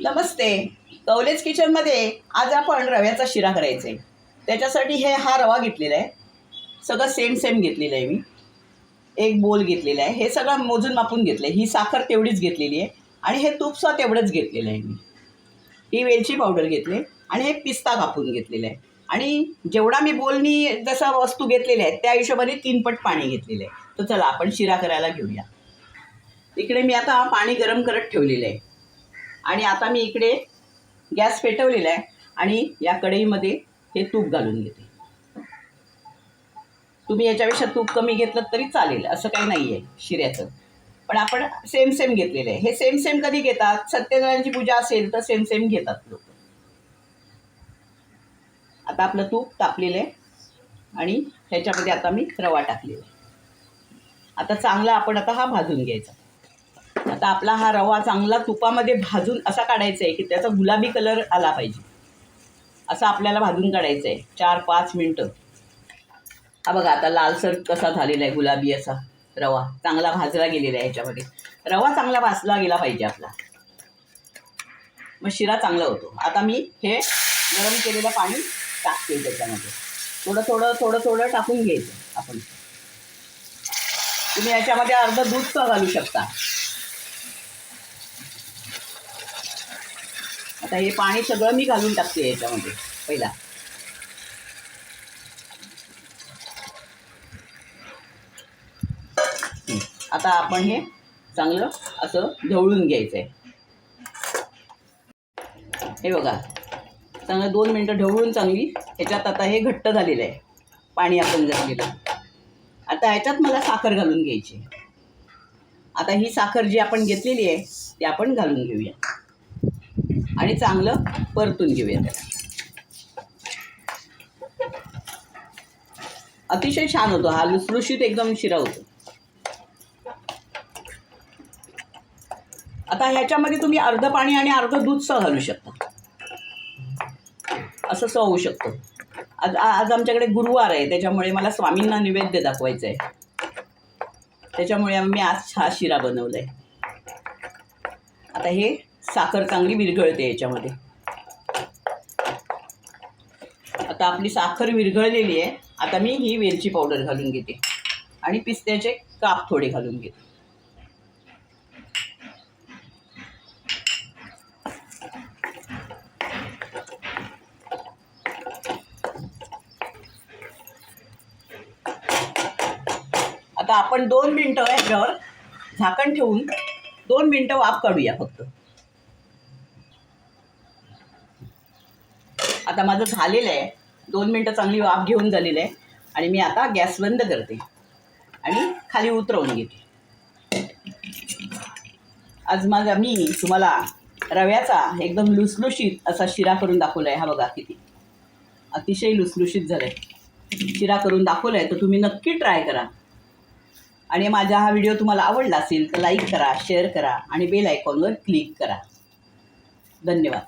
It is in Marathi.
नमस्ते. कवलेज किचनमध्ये आज आपण रव्याचा शिरा करायचा. आहे त्याच्यासाठी हे हा रवा घेतलेला आहे. सगळं सेम सेम घेतलेलं आहे मी. एक बोल घेतलेला आहे. हे सगळं मोजून मापून घेतलं आहे ही साखर तेवढीच घेतलेली आहे. आणि हे तुपसा तेवढंच घेतलेलं आहे मी. ही वेलची पावडर घेतली आणि हे पिस्ता कापून घेतलेलं आहे. आणि जेवढा मी बोलनी जसा वस्तू घेतलेल्या आहेत त्या हिशोबाने तीन पट पाणी घेतलेलं आहे. तर चला आपण शिरा करायला घेऊया. इकडे मी आता पाणी गरम करत ठेवलेलं आहे. आणि आता मी इकडे गॅस पेटवलेला आहे आणि या कढईमध्ये हे तूप घालून घेते. तुम्ही याच्यापेक्षा तूप कमी घेतलं तरी चालेल असं काही नाही आहे शिऱ्याचं. पण आपण सेम सेम घेतलेलं आहे. हे सेम सेम कधी घेतात? सत्यनारायणची पूजा असेल तर सेम सेम घेतात लोक. आता आपलं तूप तापलेलं आहे आणि ह्याच्यामध्ये आता मी रवा टाकलेला आहे. आता चांगला आपण आता हा भाजून घ्यायचा. आता आपला हा रवा चांगला तुपामध्ये भाजून असा काढायचा आहे की त्याचा गुलाबी कलर आला पाहिजे. असा आपल्याला भाजून काढायचं आहे चार पाच मिनटं. हा बघा आता लालसर कसा झालेला आहे गुलाबी असा रवा. चांगला भाजला गेलेला आहे ह्याच्यामध्ये रवा चांगला भाजला गेला पाहिजे आपला. मग शिरा चांगला होतो. आता मी हे गरम केलेलं पाणी टाकते त्याच्यामध्ये. थोडं थोडं थोडं थोडं टाकून घ्यायचं आपण. तुम्ही याच्यामध्ये अर्ध दूधचं घालू शकता. आता हे पाणी सगळं मी घालून टाकते याच्यामध्ये पहिला. आता आपण हे चांगलं असं ढवळून घ्यायचं आहे हे बघा चांगलं दोन मिनटं ढवळून चांगली ह्याच्यात आता हे घट्ट झालेलं आहे. पाणी आपण घातलेलं आता ह्याच्यात मला साखर घालून घ्यायची आता ही साखर जी आपण घेतलेली आहे ती आपण घालून घेऊया. आणि चांगलं परतून घेऊया त्याला. अतिशय छान होतो. हा लुसलुशीत एकदम शिरा होतो. आता ह्याच्यामध्ये तुम्ही अर्ध पाणी आणि अर्ध दूध सह घालू शकता. असं सह होऊ शकतो. आज आज आमच्याकडे गुरुवार आहे. त्याच्यामुळे मला स्वामींना निवेद्य दाखवायचं आहे त्याच्यामुळे मी आज हा शिरा बनवला आहे आता हे साखर चांगली विरघळते याच्यामध्ये. आता आपली साखर विरघळलेली आहे. आता मी ही वेलची पावडर घालून घेते. आणि पिस्त्याचे काप थोडे घालून घेते. आता आपण दोन मिनटं ह्याच्यावर झाकण ठेवून दोन मिनटं वाफ काढूया फक्त. आता माझं झालेलं आहे. दोन मिनटं चांगली वाफ घेऊन झालेलं आहे. आणि मी आता गॅस बंद करते. आणि खाली उतरवून घेते. आज माझा मी तुम्हाला रव्याचा एकदम लुसलुशीत असा शिरा करून दाखवला आहे हा बघा किती. अतिशय लुसलुशीत झाला आहे शिरा करून दाखवला आहे तर तुम्ही नक्की ट्राय करा. आणि माझा हा व्हिडिओ तुम्हाला आवडला असेल तर लाईक करा शेअर करा आणि बेल आयकॉनवर क्लिक करा. धन्यवाद.